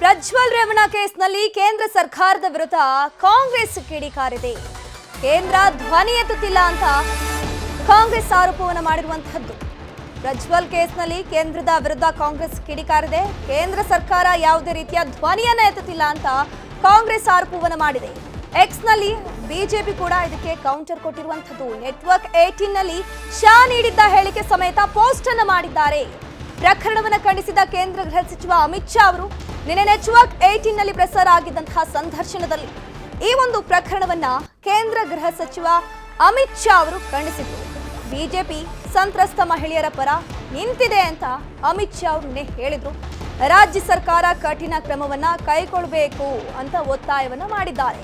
ಪ್ರಜ್ವಲ್ ರೇವಣ್ಣ ಕೇಸ್ನಲ್ಲಿ ಕೇಂದ್ರ ಸರ್ಕಾರದ ವಿರುದ್ಧ ಕಾಂಗ್ರೆಸ್ ಕಿಡಿಕಾರಿದೆ ಕೇಂದ್ರ ಧ್ವನಿ ಎತ್ತುತ್ತಿಲ್ಲ ಅಂತ ಕಾಂಗ್ರೆಸ್ ಆರೋಪವನ್ನು ಮಾಡಿರುವಂತಹದ್ದು. ಪ್ರಜ್ವಲ್ ಕೇಸ್ನಲ್ಲಿ ಕೇಂದ್ರದ ವಿರುದ್ಧ ಕಾಂಗ್ರೆಸ್ ಕಿಡಿಕಾರಿದೆ ಕೇಂದ್ರ ಸರ್ಕಾರ ಯಾವುದೇ ರೀತಿಯ ಧ್ವನಿಯನ್ನ ಎತ್ತುತ್ತಿಲ್ಲ ಅಂತ ಕಾಂಗ್ರೆಸ್ ಆರೋಪವನ್ನು ಮಾಡಿದೆ. ಎಕ್ಸ್ನಲ್ಲಿ ಬಿಜೆಪಿ ಕೂಡ ಇದಕ್ಕೆ ಕೌಂಟರ್ ಕೊಟ್ಟಿರುವಂತದ್ದು. ನೆಟ್ವರ್ಕ್ ಏಟೀನ್ನಲ್ಲಿ ಶಾ ನೀಡಿದ್ದ ಹೇಳಿಕೆ ಸಮೇತ ಪೋಸ್ಟ್ ಅನ್ನು ಮಾಡಿದ್ದಾರೆ. ಪ್ರಕರಣವನ್ನು ಖಂಡಿಸಿದ ಕೇಂದ್ರ ಗೃಹ ಸಚಿವ ಅಮಿತ್ ಶಾ ಅವರು ನಿನ್ನೆ ನೆಟ್ವರ್ಕ್ ಏಟೀನ್ನಲ್ಲಿ ಪ್ರಸಾರ ಆಗಿದ್ದಂತಹ ಸಂದರ್ಶನದಲ್ಲಿ ಈ ಒಂದು ಪ್ರಕರಣವನ್ನ ಕೇಂದ್ರ ಗೃಹ ಸಚಿವ ಅಮಿತ್ ಶಾ ಅವರು ಖಂಡಿಸಿದ್ರು. ಬಿಜೆಪಿ ಸಂತ್ರಸ್ತ ಮಹಿಳೆಯರ ಪರ ನಿಂತಿದೆ ಅಂತ ಅಮಿತ್ ಶಾ ಅವರು ನಿನ್ನೆ ಹೇಳಿದ್ರು. ರಾಜ್ಯ ಸರ್ಕಾರ ಕಠಿಣ ಕ್ರಮವನ್ನ ಕೈಗೊಳ್ಳಬೇಕು ಅಂತ ಒತ್ತಾಯವನ್ನ ಮಾಡಿದ್ದಾರೆ.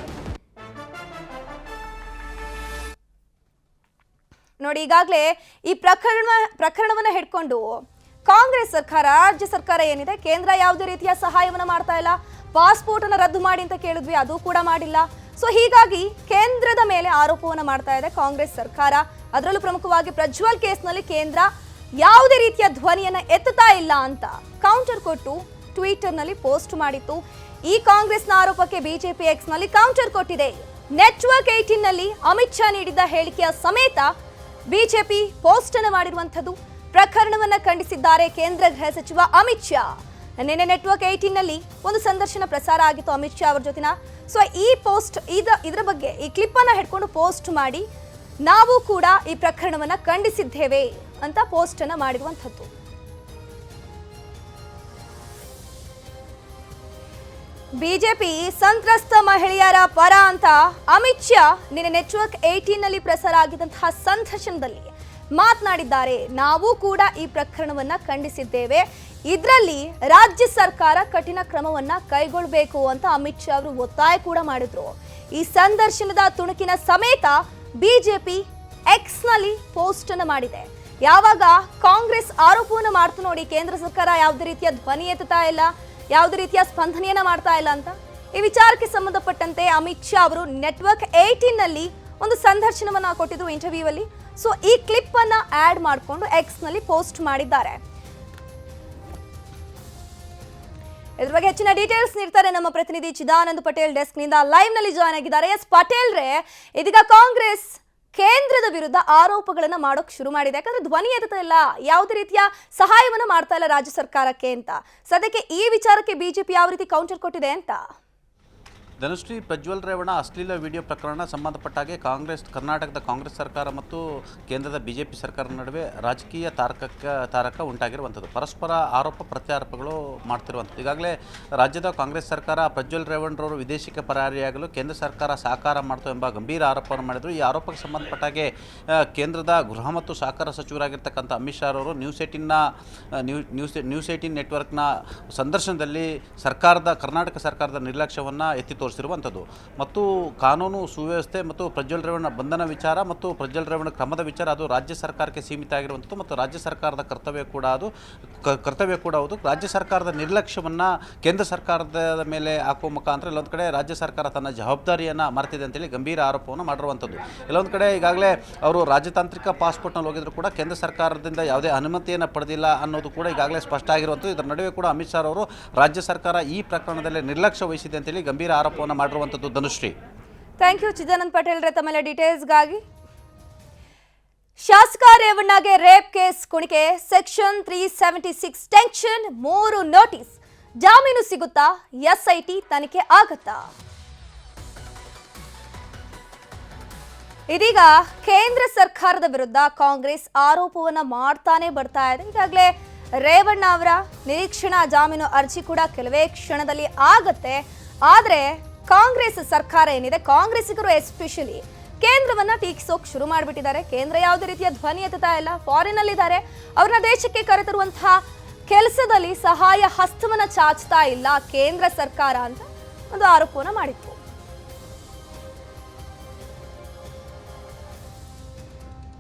ನೋಡಿ, ಈಗಾಗಲೇ ಈ ಪ್ರಕರಣ ಪ್ರಕರಣವನ್ನ ಹಿಡ್ಕೊಂಡು ಕಾಂಗ್ರೆಸ್ ಸರ್ಕಾರ, ರಾಜ್ಯ ಸರ್ಕಾರ ಏನಿದೆ? ಕೇಂದ್ರ ಯಾವುದೇ ರೀತಿಯ ಸಹಾಯವನ್ನು ಮಾಡ್ತಾ ಇಲ್ಲ. ಪಾಸ್ಪೋರ್ಟ್ ಅನ್ನು ರದ್ದು ಮಾಡಿ ಅಂತ ಕೇಳಿದ್ವಿ, ಅದು ಕೂಡ ಮಾಡಿಲ್ಲ. ಸೊ ಹೀಗಾಗಿ ಕೇಂದ್ರದ ಮೇಲೆ ಆರೋಪವನ್ನು ಮಾಡ್ತಾ ಇದೆ ಕಾಂಗ್ರೆಸ್ ಸರ್ಕಾರ. ಅದರಲ್ಲೂ ಪ್ರಮುಖವಾಗಿ ಪ್ರಜ್ವಲ್ ಕೇಸ್ನಲ್ಲಿ ಕೇಂದ್ರ ಯಾವುದೇ ರೀತಿಯ ಧ್ವನಿಯನ್ನು ಎತ್ತುತ್ತಾ ಇಲ್ಲ ಅಂತ ಕೌಂಟರ್ ಕೊಟ್ಟು ಟ್ವಿಟರ್ನಲ್ಲಿ ಪೋಸ್ಟ್ ಮಾಡಿತ್ತು. ಈ ಕಾಂಗ್ರೆಸ್ನ ಆರೋಪಕ್ಕೆ ಬಿಜೆಪಿ ಎಕ್ಸ್ನಲ್ಲಿ ಕೌಂಟರ್ ಕೊಟ್ಟಿದೆ. ನೆಟ್ವರ್ಕ್ ಏಟೀನ್ನಲ್ಲಿ ಅಮಿತ್ ಶಾ ನೀಡಿದ್ದ ಹೇಳಿಕೆಯ ಸಮೇತ ಬಿಜೆಪಿ ಪೋಸ್ಟ್ ಅನ್ನು ಮಾಡಿರುವಂಥದ್ದು. ಪ್ರಕರಣವನ್ನ ಖಂಡಿಸಿದ್ದಾರೆ ಕೇಂದ್ರ ಗೃಹ ಸಚಿವ ಅಮಿತ್ ಶಾ. ನಿನ್ನೆ ನೆಟ್ವರ್ಕ್ ಏಟೀನ್ನಲ್ಲಿ ಒಂದು ಸಂದರ್ಶನ ಪ್ರಸಾರ ಆಗಿತ್ತು ಅಮಿತ್ ಶಾ ಅವರ ಜೊತೆನ. ಸೊ ಈ ಪೋಸ್ಟ್ ಇದ, ಇದರ ಬಗ್ಗೆ ಈ ಕ್ಲಿಪ್ ಅನ್ನ ಹಿಡ್ಕೊಂಡು ಪೋಸ್ಟ್ ಮಾಡಿ ನಾವು ಕೂಡ ಈ ಪ್ರಕರಣವನ್ನ ಖಂಡಿಸಿದ್ದೇವೆ ಅಂತ ಪೋಸ್ಟ್ ಅನ್ನ ಮಾಡಿರುವಂಥದ್ದು ಬಿಜೆಪಿ ಸಂತ್ರಸ್ತ ಮಹಿಳೆಯರ ಪರ ಅಂತ ಅಮಿತ್ ಶಾ ನಿನ್ನೆ ನೆಟ್ವರ್ಕ್ ಏಟೀನ್ನಲ್ಲಿ ಪ್ರಸಾರ ಆಗಿದ್ದಂತಹ ಸಂದರ್ಶನದಲ್ಲಿ ಮಾತನಾಡಿದ್ದಾರೆ. ನಾವು ಕೂಡ ಈ ಪ್ರಕರಣವನ್ನ ಖಂಡಿಸಿದ್ದೇವೆ. ಇದರಲ್ಲಿ ರಾಜ್ಯ ಸರ್ಕಾರ ಕಠಿಣ ಕ್ರಮವನ್ನ ಕೈಗೊಳ್ಳಬೇಕು ಅಂತ ಅಮಿತ್ ಶಾ ಅವರು ಒತ್ತಾಯ ಕೂಡ ಮಾಡಿದ್ರು. ಈ ಸಂದರ್ಶನದ ತುಣುಕಿನ ಸಮೇತ ಬಿಜೆಪಿ ಎಕ್ಸ್ನಲ್ಲಿ ಪೋಸ್ಟ್ ಅನ್ನು ಮಾಡಿದೆ. ಯಾವಾಗ ಕಾಂಗ್ರೆಸ್ ಆರೋಪವನ್ನು ಮಾಡ್ತು ನೋಡಿ, ಕೇಂದ್ರ ಸರ್ಕಾರ ಯಾವುದೇ ರೀತಿಯ ಧ್ವನಿ ಎತ್ತುತ್ತಾ ಇಲ್ಲ, ಯಾವುದೇ ರೀತಿಯ ಸ್ಪಂದನೆಯನ್ನ ಮಾಡ್ತಾ ಇಲ್ಲ ಅಂತ. ಈ ವಿಚಾರಕ್ಕೆ ಸಂಬಂಧಪಟ್ಟಂತೆ ಅಮಿತ್ ಶಾ ಅವರು ನೆಟ್ವರ್ಕ್ ಏಟೀನ್ನಲ್ಲಿ ಒಂದು ಸಂದರ್ಶನವನ್ನ ಕೊಟ್ಟಿದ್ರು ಇಂಟರ್ವ್ಯೂ ಅಲ್ಲಿ. ಸೊ ಈ ಕ್ಲಿಪ್ ಅನ್ನ ಆಡ್ ಮಾಡಿಕೊಂಡು ಎಕ್ಸ್ನಲ್ಲಿ ಪೋಸ್ಟ್ ಮಾಡಿದ್ದಾರೆ. ಇದ್ರ ಬಗ್ಗೆ ಹೆಚ್ಚಿನ ಡೀಟೇಲ್ಸ್ ನೀಡ್ತಾರೆ ನಮ್ಮ ಪ್ರತಿನಿಧಿ ಚಿದಾನಂದ್ ಪಟೇಲ್ ಡೆಸ್ಕ್ನಿಂದ. ಲೈವ್ನಲ್ಲಿ ಜಾಯ್ನ್ ಆಗಿದ್ದಾರೆ. ಎಸ್, ಪಟೇಲ್ ರೇ, ಇದೀಗ ಕಾಂಗ್ರೆಸ್ ಕೇಂದ್ರದ ವಿರುದ್ಧ ಆರೋಪಗಳನ್ನ ಮಾಡೋಕ್ ಶುರು ಮಾಡಿದೆ. ಯಾಕಂದ್ರೆ ಧ್ವನಿ ಎತ್ತುತ್ತಾ ಇಲ್ಲ. ಯಾವುದೇ ರೀತಿಯ ಸಹಾಯವನ್ನು ಮಾಡ್ತಾ ಇಲ್ಲ ರಾಜ್ಯ ಸರ್ಕಾರಕ್ಕೆ ಅಂತ. ಸದ್ಯಕ್ಕೆ ಈ ವಿಚಾರಕ್ಕೆ ಬಿಜೆಪಿ ಯಾವ ರೀತಿ ಕೌಂಟರ್ ಕೊಟ್ಟಿದೆ ಅಂತ? ಧನುಶ್ರೀ ಪ್ರಜ್ವಲ್ ರೇವಣ್ಣ ಅಶ್ಲೀಲ ವಿಡಿಯೋ ಪ್ರಕರಣ ಸಂಬಂಧಪಟ್ಟ ಹಾಗೆ ಕಾಂಗ್ರೆಸ್, ಕರ್ನಾಟಕದ ಕಾಂಗ್ರೆಸ್ ಸರ್ಕಾರ ಮತ್ತು ಕೇಂದ್ರದ ಬಿಜೆಪಿ ಸರ್ಕಾರ ನಡುವೆ ರಾಜಕೀಯ ತಾರಕಕ್ಕೆ, ತಾರಕ ಉಂಟಾಗಿರುವಂಥದ್ದು. ಪರಸ್ಪರ ಆರೋಪ ಪ್ರತ್ಯಾರೋಪಗಳು ಮಾಡ್ತಿರುವಂಥದ್ದು. ಈಗಾಗಲೇ ರಾಜ್ಯದ ಕಾಂಗ್ರೆಸ್ ಸರ್ಕಾರ ಪ್ರಜ್ವಲ್ ರೇವಣ್ಣರವರು ವಿದೇಶಕ್ಕೆ ಪರಾರಿಯಾಗಲು ಕೇಂದ್ರ ಸರ್ಕಾರ ಸಹಕಾರ ಮಾಡ್ತು ಎಂಬ ಗಂಭೀರ ಆರೋಪವನ್ನು ಮಾಡಿದರು. ಈ ಆರೋಪಕ್ಕೆ ಸಂಬಂಧಪಟ್ಟ ಹಾಗೆ ಕೇಂದ್ರದ ಗೃಹ ಮತ್ತು ಸಹಕಾರ ಸಚಿವರಾಗಿರ್ತಕ್ಕಂಥ ಅಮಿತ್ ಶಾ ಅವರು ನ್ಯೂಸ್ ಏಟಿನ್ನ ನ್ಯೂಸ್ ನ್ಯೂಸ್ ಏಟಿನ್ ನೆಟ್ವರ್ಕ್ನ ಸಂದರ್ಶನದಲ್ಲಿ ಸರ್ಕಾರದ, ಕರ್ನಾಟಕ ಸರ್ಕಾರದ ನಿರ್ಲಕ್ಷ್ಯವನ್ನು ಎತ್ತಿ ತೋರಿಸಿರುವಂಥದ್ದು. ಮತ್ತು ಕಾನೂನು ಸುವ್ಯವಸ್ಥೆ ಮತ್ತು ಪ್ರಜ್ವಲ್ ರೇವಣ್ಣ ಬಂಧನ ವಿಚಾರ ಮತ್ತು ಪ್ರಜ್ವಲ್ ರೇವಣ್ಣ ಕ್ರಮದ ವಿಚಾರ ಅದು ರಾಜ್ಯ ಸರ್ಕಾರಕ್ಕೆ ಸೀಮಿತ ಆಗಿರುವಂಥದ್ದು ಮತ್ತು ರಾಜ್ಯ ಸರ್ಕಾರದ ಕರ್ತವ್ಯ ಕೂಡ ಅದು ಕರ್ತವ್ಯ ಕೂಡ ಹೌದು. ರಾಜ್ಯ ಸರ್ಕಾರದ ನಿರ್ಲಕ್ಷ್ಯವನ್ನು ಕೇಂದ್ರ ಸರ್ಕಾರದ ಮೇಲೆ ಹಾಕುವ ಮುಖಾಂತರ ಇಲ್ಲೊಂದು ಕಡೆ ರಾಜ್ಯ ಸರ್ಕಾರ ತನ್ನ ಜವಾಬ್ದಾರಿಯನ್ನು ಮರೆತಿದೆ ಅಂತೇಳಿ ಗಂಭೀರ ಆರೋಪವನ್ನು ಮಾಡಿರುವಂಥದ್ದು. ಇಲ್ಲೊಂದು ಕಡೆ ಈಗಾಗಲೇ ಅವರು ರಾಜತಾಂತ್ರಿಕ ಪಾಸ್ಪೋರ್ಟ್ನಲ್ಲಿ ಹೋಗಿದ್ರು ಕೂಡ ಕೇಂದ್ರ ಸರ್ಕಾರದಿಂದ ಯಾವುದೇ ಅನುಮತಿಯನ್ನು ಪಡೆದಿಲ್ಲ ಅನ್ನೋದು ಕೂಡ ಈಗಾಗಲೇ ಸ್ಪಷ್ಟ ಆಗಿರುವಂಥದ್ದು. ಇದರ ನಡುವೆ ಕೂಡ ಅಮಿತ್ ಶಾ ಅವರು ರಾಜ್ಯ ಸರ್ಕಾರ ಈ ಪ್ರಕರಣದಲ್ಲಿ ನಿರ್ಲಕ್ಷ್ಯ ವಹಿಸಿದೆ ಅಂತೇಳಿ ಗಂಭೀರ ಆರೋಪವನ್ನು ಮಾಡಿರುವಂಥದ್ದು ಧನುಶ್ರೀ ಥ್ಯಾಂಕ್ ಯು ಚಿದಾನಂದ್ ಪಟೇಲ್ ರೇ, ತಮ್ಮೆಲ್ಲ ಡೀಟೇಲ್ಸ್ಗಾಗಿ ಶಾಸಕ ರೇವಣ್ಣಗೆ rape case ಕುಣಿಕೆ section three seventy six tension ಮೂರು ನೋಟಿಸ್ ಜಾಮೀನು ಸಿಗುತ್ತಾ? ಎಸ್ಐಟಿ ತನಿಖೆ ಆಗುತ್ತಾ? ಇದೀಗ ಕೇಂದ್ರ ಸರ್ಕಾರದ ವಿರುದ್ಧ ಕಾಂಗ್ರೆಸ್ ಆರೋಪವನ್ನ ಮಾಡ್ತಾನೆ ಬರ್ತಾ ಇದೆ. ಈಗಾಗಲೇ ರೇವಣ್ಣ ಅವರ ನಿರೀಕ್ಷಣಾ ಜಾಮೀನು ಅರ್ಜಿ ಕೂಡ ಕೆಲವೇ ಕ್ಷಣದಲ್ಲಿ ಆಗತ್ತೆ. ಆದ್ರೆ ಕಾಂಗ್ರೆಸ್ ಸರ್ಕಾರ ಏನಿದೆ? ಕಾಂಗ್ರೆಸ್ಸಿಗರು ಎಸ್ಪೆಷಲಿ ಕೇಂದ್ರವನ್ನ ಟೀಕಿಸೋಕ್ ಶುರು ಮಾಡಿಬಿಟ್ಟಿದ್ದಾರೆ. ಕೇಂದ್ರ ಯಾವುದೇ ರೀತಿಯ ಧ್ವನಿ ಎತ್ತುತ್ತಾ ಇಲ್ಲ. ಫಾರಿನ್ ಅಲ್ಲಿದ್ದಾರೆ ಅವ್ರನ್ನ ದೇಶಕ್ಕೆ ಕರೆತರುವಂತಹ ಕೆಲಸದಲ್ಲಿ ಸಹಾಯ ಹಸ್ತವನ್ನ ಚಾಚ್ತಾ ಇಲ್ಲ ಕೇಂದ್ರ ಸರ್ಕಾರ ಅಂತ ಒಂದು ಆರೋಪವನ್ನು ಮಾಡಿತ್ತು